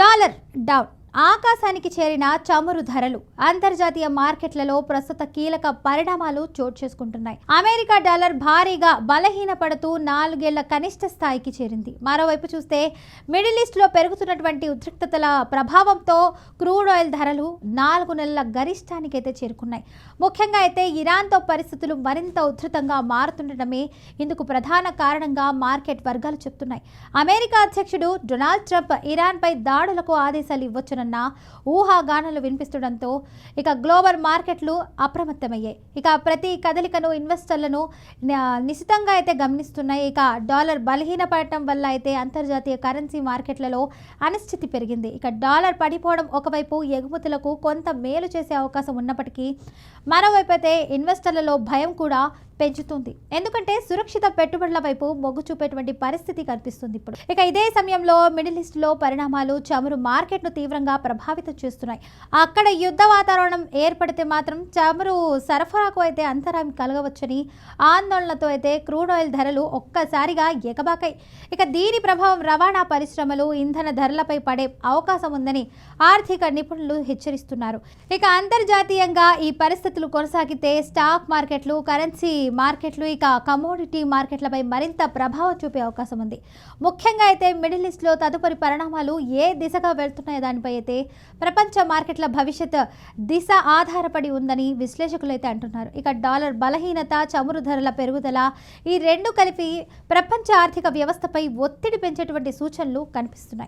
Dollar down. ఆకాశానికి చేరిన చమురు ధరలు అంతర్జాతీయ మార్కెట్లలో ప్రస్తుత కీలక పరిణామాలు చోటు చేసుకుంటున్నాయి. అమెరికా డాలర్ భారీగా బలహీనపడుతూ నాలుగేళ్ళ కనిష్ట స్థాయికి చేరింది. మరోవైపు చూస్తే మిడిల్ ఈస్ట్లో పెరుగుతున్నటువంటి ఉద్రిక్తతల ప్రభావంతో క్రూడ్ ఆయిల్ ధరలు నాలుగు నెలల గరిష్టానికైతే చేరుకున్నాయి. ముఖ్యంగా అయితే ఇరాన్తో పరిస్థితులు మరింత ఉధృతంగా మారుతుండటమే ఇందుకు ప్రధాన కారణంగా మార్కెట్ వర్గాలు చెప్తున్నాయి. అమెరికా అధ్యక్షుడు డొనాల్డ్ ట్రంప్ ఇరాన్పై దాడులకు ఆదేశాలు ఇవ్వచ్చునన్న ఊహాగానాలు వినిపిస్తుండడంతో ఇక గ్లోబల్ మార్కెట్లు అప్రమత్తమయ్యాయి. ఇక ప్రతి కదలికను ఇన్వెస్టర్లను నిశితంగా అయితే గమనిస్తున్నాయి. ఇక డాలర్ బలహీనపడటం వల్ల అయితే అంతర్జాతీయ కరెన్సీ మార్కెట్లలో అనిశ్చితి పెరిగింది. ఇక డాలర్ పడిపోవడం ఒకవైపు ఎగుమతులకు కొంత మేలు చేసే అవకాశం ఉన్నప్పటికీ మరోవైపు అయితే ఇన్వెస్టర్లలో భయం కూడా పెంచుతుంది. ఎందుకంటే సురక్షిత పెట్టుబడుల వైపు మొగ్గు చూపేటువంటి పరిస్థితి కనిపిస్తుంది ఇప్పుడు. ఇక ఇదే సమయంలో మిడిల్ ఈస్ట్లో పరిణామాలు చమురు మార్కెట్ను తీవ్రంగా ప్రభావితం చేస్తున్నాయి. అక్కడ యుద్ధ వాతావరణం ఏర్పడితే మాత్రం చమురు సరఫరాకు అయితే అంతరాయం కలగవచ్చని ఆందోళనతో అయితే క్రూడ్ ఆయిల్ ధరలు ఒక్కసారిగా ఎగబాకాయి. ఇక దీని ప్రభావం రవాణా పరిశ్రమలు ఇంధన ధరలపై పడే అవకాశం ఉందని ఆర్థిక నిపుణులు హెచ్చరిస్తున్నారు. ఇక అంతర్జాతీయంగా ఈ పరిస్థితులు కొనసాగితే స్టాక్ మార్కెట్లు కరెన్సీ మార్కెట్లు ఇక కమోడిటీ మార్కెట్లపై మరింత ప్రభావం చూపే అవకాశం ఉంది. ముఖ్యంగా అయితే మిడిల్ ఈస్ట్లో తదుపరి పరిణామాలు ఏ దిశగా వెళ్తున్నాయో దానిపై అయితే ప్రపంచ మార్కెట్ల భవిష్యత్ దిశ ఆధారపడి ఉందని విశ్లేషకులు అయితే అంటున్నారు. ఇక డాలర్ బలహీనత చమురు ధరల పెరుగుదల ఈ రెండు కలిపి ప్రపంచ ఆర్థిక వ్యవస్థపై ఒత్తిడి పెంచేటువంటి సూచనలు కనిపిస్తున్నాయి.